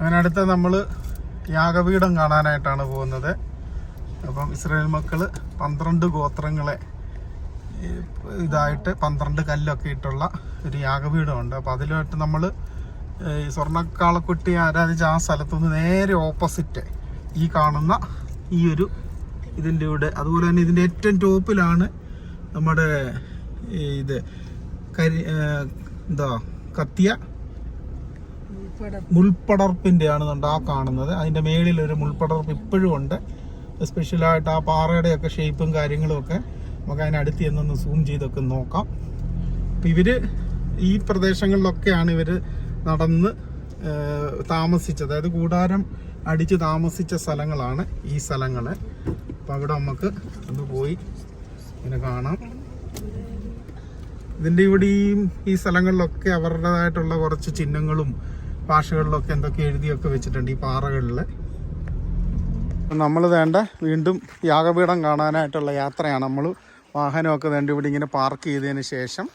അങ്ങനെ അടുത്ത നമ്മൾ യാഗപീഠം കാണാനായിട്ടാണ് പോകുന്നത്. അപ്പം ഇസ്രായേൽ മക്കൾ പന്ത്രണ്ട് ഗോത്രങ്ങളെ ഇതായിട്ട് പന്ത്രണ്ട് കല്ലൊക്കെ ഇട്ടുള്ള ഒരു യാഗപീഠമുണ്ട്. അപ്പോൾ അതിലായിട്ട് നമ്മൾ ഈ സ്വർണക്കാളക്കുട്ടി ആരാധിച്ച ആ സ്ഥലത്തുനിന്ന് നേരെ ഓപ്പോസിറ്റ് ഈ കാണുന്ന ഈ ഒരു ഇതിന്റെ ഇവിടെ അതുപോലെ തന്നെ ഇതിന്റെ ഏറ്റവും ടോപ്പിലാണ് നമ്മുടെ ഇത് കരി എന്താ കത്തിയ മുൾപ്പടർപ്പിന്റെ ആണെന്നുണ്ട് ആ കാണുന്നത്. അതിന്റെ മേളിൽ ഒരു മുൾപ്പടർപ്പ് ഇപ്പോഴും ഉണ്ട്. സ്പെഷ്യലായിട്ട് ആ പാറയുടെ ഒക്കെ ഷേപ്പും കാര്യങ്ങളും ഒക്കെ നമുക്ക് അതിനടുത്ത് ചെന്നൊന്ന് സൂം ചെയ്തൊക്കെ നോക്കാം. അപ്പം ഇവർ ഈ പ്രദേശങ്ങളിലൊക്കെയാണ് ഇവർ നടന്ന് താമസിച്ചത്. അതായത് കൂടാരം അടിച്ച് താമസിച്ച സ്ഥലങ്ങളാണ് ഈ സ്ഥലങ്ങൾ അപ്പം അവിടെ നമുക്ക് ഒന്ന് പോയി ഇങ്ങനെ കാണാം. ഇതിന്റെ ഇവിടെയും ഈ സ്ഥലങ്ങളിലൊക്കെ അവരുടേതായിട്ടുള്ള കുറച്ച് ചിഹ്നങ്ങളും ഭാഷകളിലൊക്കെ എന്തൊക്കെ എഴുതിയൊക്കെ വെച്ചിട്ടുണ്ട് ഈ പാറകളിൽ നമ്മൾ വേണ്ട വീണ്ടും യാഗപീഠം കാണാനായിട്ടുള്ള യാത്രയാണ് നമ്മൾ വാഹനമൊക്കെ വേണ്ട ഇവിടെ ഇങ്ങനെ പാർക്ക് ചെയ്തതിന് ശേഷം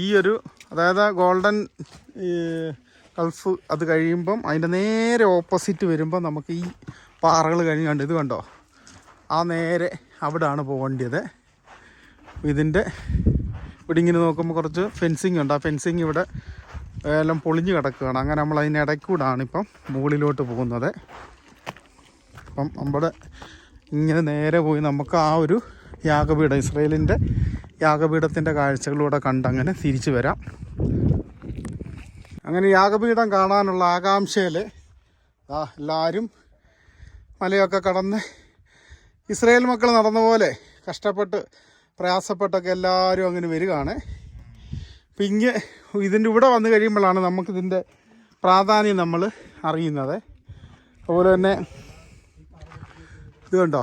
ഈ ഒരു അതായത് ഗോൾഡൻ ഗൾഫ് അത് കഴിയുമ്പം അതിന്റെ നേരെ ഓപ്പോസിറ്റ് വരുമ്പോൾ നമുക്ക് ഈ പാറകൾ കഴിഞ്ഞ് കണ്ട് ഇത് കണ്ടോ? ആ നേരെ അവിടാണ് പോകേണ്ടത്. ഇതിന്റെ ഇവിടെ ഇങ്ങനെ നോക്കുമ്പോൾ കുറച്ച് ഫെൻസിങ് ഉണ്ട്. ആ ഫെൻസിങ് ഇവിടെ എല്ലാം പൊളിഞ്ഞു കിടക്കുകയാണ്. അങ്ങനെ നമ്മൾ അതിന്റെ ഇടയ്ക്കൂടാണ് ഇപ്പം മുകളിലോട്ട് പോകുന്നത്. അപ്പം നമ്മുടെ ഇങ്ങനെ നേരെ പോയി നമുക്ക് ആ ഒരു യാഗപീഠം ഇസ്രയേലിന്റെ യാഗപീഠത്തിന്റെ കാഴ്ചകളിലൂടെ കണ്ട് അങ്ങനെ തിരിച്ചു വരാം. അങ്ങനെ യാഗപീഠം കാണാനുള്ള ആകാംക്ഷയിൽ എല്ലാവരും മലയൊക്കെ കടന്ന് ഇസ്രയേൽ മക്കൾ നടന്ന പോലെ കഷ്ടപ്പെട്ട് പ്രയാസപ്പെട്ടൊക്കെ എല്ലാവരും അങ്ങനെ വരികയാണ്. അപ്പം ഇങ്ങ് ഇതിന്റെ ഇവിടെ വന്നു കഴിയുമ്പോഴാണ് നമുക്കിതിന്റെ പ്രാധാന്യം നമ്മൾ അറിയുന്നത്. അതുപോലെ തന്നെ ഇത് കണ്ടോ?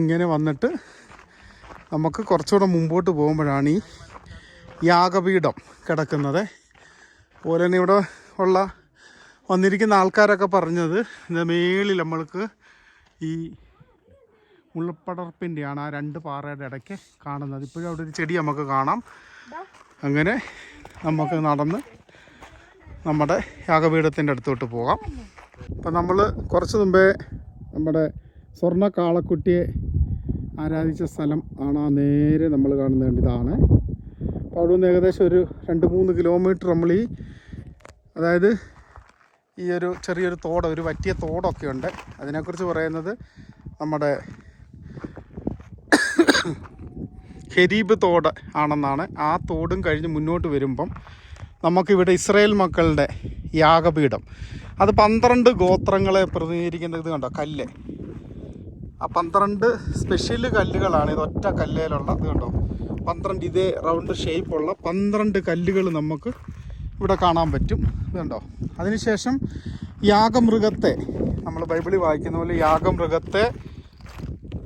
ഇങ്ങനെ വന്നിട്ട് നമുക്ക് കുറച്ചുകൂടെ മുമ്പോട്ട് പോകുമ്പോഴാണ് ഈ യാഗപീഠം കിടക്കുന്നത്. അതുപോലെ തന്നെ ഇവിടെ ഉള്ള വന്നിരിക്കുന്ന ആൾക്കാരൊക്കെ പറഞ്ഞത് ഇതിന്റെ മേളിൽ നമ്മൾക്ക് ഈ മുള്ളപ്പടർപ്പിന്റെയാണ് ആ രണ്ട് പാറയുടെ ഇടയ്ക്ക് കാണുന്നത്. ഇപ്പോഴും അവിടെ ഒരു ചെടി നമുക്ക് കാണാം. അങ്ങനെ നമുക്ക് നടന്ന് നമ്മുടെ യാഗപീഠത്തിന്റെ അടുത്തോട്ട് പോകാം. അപ്പം നമ്മൾ കുറച്ച് മുമ്പേ നമ്മുടെ സ്വർണ കാളക്കുട്ടിയെ ആരാധിച്ച സ്ഥലം ആണ് ആ നേരെ നമ്മൾ കാണുന്നത് ഇതാണ്. അപ്പോൾ അവിടെ നിന്ന് ഏകദേശം ഒരു രണ്ട് മൂന്ന് കിലോമീറ്റർ നമ്മൾ ഈ അതായത് ഈ ഒരു ചെറിയൊരു തോട് ഒരു വറ്റിയ തോടൊക്കെ ഉണ്ട്. അതിനെക്കുറിച്ച് പറയുന്നത് നമ്മുടെ ഹെരീബ് തോട് ആണെന്നാണ്. ആ തോടും കഴിഞ്ഞ് മുന്നോട്ട് വരുമ്പം നമുക്കിവിടെ ഇസ്രയേൽ മക്കളുടെ യാഗപീഠം. അത് പന്ത്രണ്ട് ഗോത്രങ്ങളെ പ്രതിനിധീകരിക്കുന്ന ഇത് കണ്ടോ? കല്ല്. ആ പന്ത്രണ്ട് സ്പെഷ്യൽ കല്ലുകളാണ് ഇത് ഒറ്റ കല്ലേലുള്ള ഇത് കണ്ടോ? പന്ത്രണ്ട് ഇതേ റൗണ്ട് ഷേപ്പുള്ള പന്ത്രണ്ട് കല്ലുകൾ നമുക്ക് ഇവിടെ കാണാൻ പറ്റും. ഇത് കണ്ടോ? അതിനുശേഷം യാഗമൃഗത്തെ നമ്മൾ ബൈബിളിൽ വായിക്കുന്ന പോലെ യാഗമൃഗത്തെ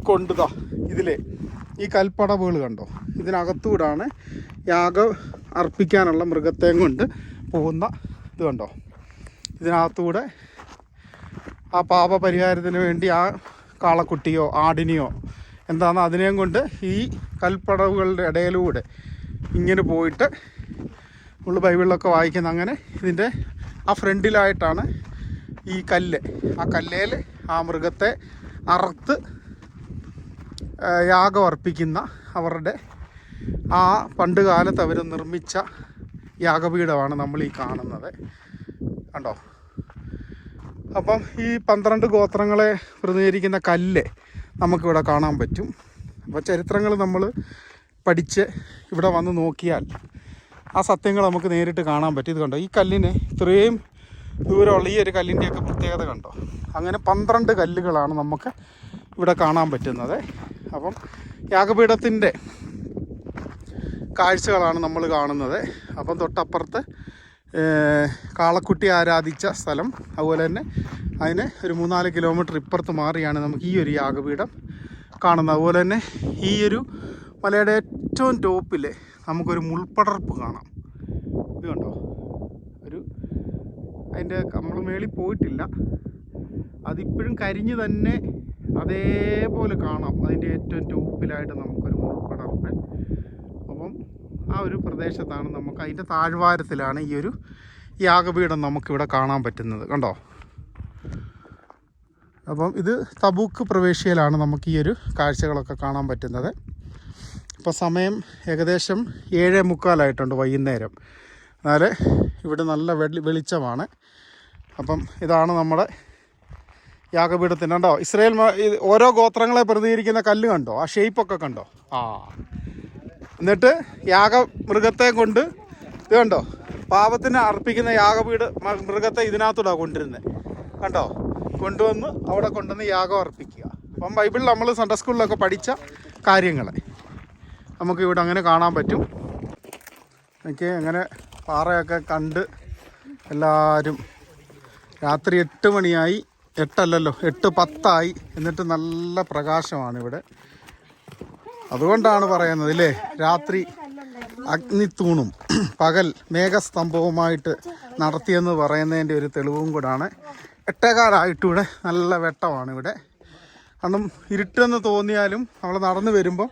കൊണ്ടുതാ ഇതിലെ. ഈ കൽപ്പടവുകൾ കണ്ടോ? ഇതിനകത്തൂടാണ് യാഗം അർപ്പിക്കാനുള്ള മൃഗത്തെയും കൊണ്ട് പോകുന്ന ഇത് കണ്ടോ? ഇതിനകത്തൂടെ ആ പാപപരിഹാരത്തിന് വേണ്ടി ആ കാളക്കുട്ടിയോ ആടിനെയോ എന്താണ് അതിനെയും കൊണ്ട് ഈ കൽപ്പടവുകളുടെ ഇടയിലൂടെ ഇങ്ങനെ പോയിട്ട് നമ്മൾ ബൈബിളിലൊക്കെ വായിക്കുന്ന അങ്ങനെ ഇതിന്റെ ആ ഫ്രണ്ടിലായിട്ടാണ് ഈ കല്ല്. ആ കല്ലേൽ ആ മൃഗത്തെ അറുത്ത് യാഗം അർപ്പിക്കുന്ന അവരുടെ ആ പണ്ട് കാലത്ത് അവർ നിർമ്മിച്ച യാഗപീഠമാണ് നമ്മൾ ഈ കാണുന്നത്. കണ്ടോ? അപ്പം ഈ പന്ത്രണ്ട് ഗോത്രങ്ങളെ പ്രതിനിധീകരിക്കുന്ന കല്ല് നമുക്കിവിടെ കാണാൻ പറ്റും. അപ്പോൾ ചരിത്രങ്ങൾ നമ്മൾ പഠിച്ച് ഇവിടെ വന്ന് നോക്കിയാൽ ആ സത്യങ്ങൾ നമുക്ക് നേരിട്ട് കാണാൻ പറ്റും. ഇത് കണ്ടോ? ഈ കല്ലിന് ഇത്രയും ദൂരമുള്ള ഈ ഒരു കല്ലിന്റെയൊക്കെ പ്രത്യേകത കണ്ടോ? അങ്ങനെ പന്ത്രണ്ട് കല്ലുകളാണ് നമുക്ക് ഇവിടെ കാണാൻ പറ്റുന്നത്. അപ്പം യാഗപീഠത്തിന്റെ കാഴ്ചകളാണ് നമ്മൾ കാണുന്നത്. അപ്പം തൊട്ടപ്പുറത്ത് കാളക്കുട്ടി ആരാധിച്ച സ്ഥലം. അതുപോലെ തന്നെ അതിന് ഒരു മൂന്നാൽ കിലോമീറ്റർ ഇപ്പുറത്ത് മാറിയാണ് നമുക്ക് ഈ ഒരു യാഗപീഠം കാണുന്നത്. അതുപോലെ തന്നെ ഈയൊരു മലയുടെ ഏറ്റവും ടോപ്പിൽ നമുക്കൊരു മുൾപ്പടർപ്പ് കാണാം. ഇത് കണ്ടോ? ഒരു അതിന്റെ നമ്മൾ മേളിൽ പോയിട്ടില്ല. അതിപ്പോഴും കരിഞ്ഞ് തന്നെ അതേപോലെ കാണാം. അതിന്റെ ഏറ്റവും ടോപ്പിലായിട്ട് നമുക്കൊരു മുൾപ്പടർപ്പ് അപ്പം ആ ഒരു പ്രദേശത്താണ് നമുക്ക് അതിന്റെ താഴ്വാരത്തിലാണ് ഈ ഒരു യാഗപീഠം നമുക്കിവിടെ കാണാൻ പറ്റുന്നത്. കണ്ടോ? അപ്പം ഇത് തബൂക്ക് പ്രവേശ്യയിലാണ് നമുക്ക് ഈ ഒരു കാഴ്ചകളൊക്കെ കാണാൻ പറ്റുന്നത്. ഇപ്പോൾ സമയം ഏകദേശം ഏഴേ മുക്കാലായിട്ടുണ്ട് വൈകുന്നേരം. എന്നാൽ ഇവിടെ നല്ല വെളി വെളിച്ചമാണ്. അപ്പം ഇതാണ് നമ്മുടെ യാഗപീഠത്തിന് കണ്ടോ? ഇസ്രയേൽ ഓരോ ഗോത്രങ്ങളെ പ്രതികരിക്കുന്ന കല്ല് കണ്ടോ? ആ ഷേപ്പൊക്കെ കണ്ടോ? ആ. എന്നിട്ട് യാഗ മൃഗത്തെ കൊണ്ട് ഇത് കണ്ടോ? പാപത്തിന് അർപ്പിക്കുന്ന യാഗപീഠ മൃഗത്തെ ഇതിനകത്തൂടെ കൊണ്ടിരുന്നത് കണ്ടോ? കൊണ്ടുവന്ന് അവിടെ കൊണ്ടുവന്ന് യാഗം അർപ്പിക്കുക. അപ്പം ബൈബിളിൽ നമ്മൾ സൺഡേ സ്കൂളിലൊക്കെ പഠിച്ച കാര്യങ്ങളെ. നമുക്ക് ഇവിടെ അങ്ങനെ കാണാൻ പറ്റും. എനിക്ക് അങ്ങനെ പാറയൊക്കെ കണ്ട് എല്ലാവരും രാത്രി എട്ട് മണിയായി എട്ടല്ലല്ലോ. എട്ട് പത്തായി. എന്നിട്ട് നല്ല പ്രകാശമാണ് ഇവിടെ അതുകൊണ്ടാണ് പറയുന്നത് ഇല്ലേ? രാത്രി അഗ്നി തൂണും പകൽ മേഘസ്തംഭവുമായിട്ട് നടത്തിയെന്ന് പറയുന്നതിന്റെ ഒരു തെളിവും കൂടാണ്. എട്ടേകാലായിട്ടും ഇവിടെ നല്ല വെട്ടമാണ് ഇവിടെ കാരണം ഇരുട്ടെന്ന് തോന്നിയാലും നമ്മൾ നടന്നു വരുമ്പോൾ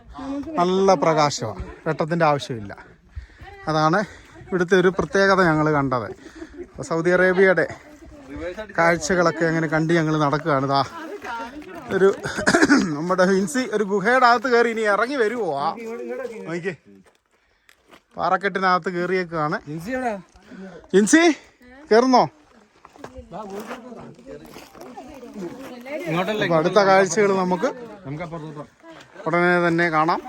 നല്ല പ്രകാശമാണ്. വെട്ടത്തിന്റെ ആവശ്യമില്ല. അതാണ് ഇവിടുത്തെ ഒരു പ്രത്യേകത ഞങ്ങൾ കണ്ടത്. സൗദി അറേബ്യയുടെ കാഴ്ചകളൊക്കെ അങ്ങനെ കണ്ട് ഞങ്ങൾ നടക്കുകയാണ്. ഇതാ ഒരു നമ്മുടെ ഹിൻസി ഒരു ഗുഹയുടെ അകത്ത് കയറി ഇനി ഇറങ്ങി വരുമോ ആ നോക്കിക്കേ. പാറക്കെട്ടിനകത്ത് കയറിയേക്കാണ്. ജിൻസി കയറുന്നോ അടുത്ത കാഴ്ചകൾ നമുക്ക് ഉടനെ തന്നെ കാണാം.